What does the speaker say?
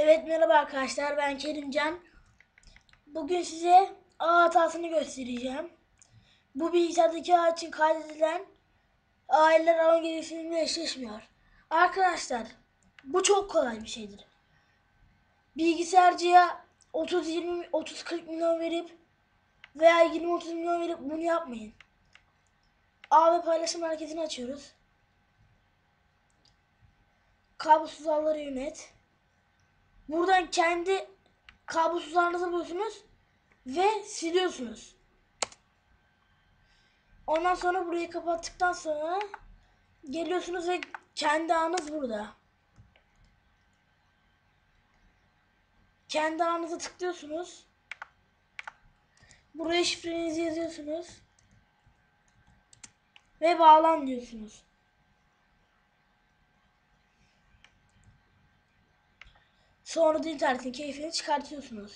Evet merhaba arkadaşlar ben Kerimcan. Bugün size ağ hatasını göstereceğim. Bu bilgisayardaki ağ için kaydedilen aileler ağ gereksinimle eşleşmiyor. Arkadaşlar bu çok kolay bir şeydir. Bilgisayarcıya 30-20 30-40 milyon verip veya 20-30 milyon verip bunu yapmayın. Ağ ve paylaşım hareketini açıyoruz. Kablosuz ağları yönet. Buradan kendi kablosuzlarınızı buluyorsunuz ve siliyorsunuz. Ondan sonra burayı kapattıktan sonra geliyorsunuz ve kendi ağınız burada. Kendi ağınıza tıklıyorsunuz. Buraya şifrenizi yazıyorsunuz. Ve bağlan diyorsunuz. Sonra da internetin keyfini çıkartıyorsunuz.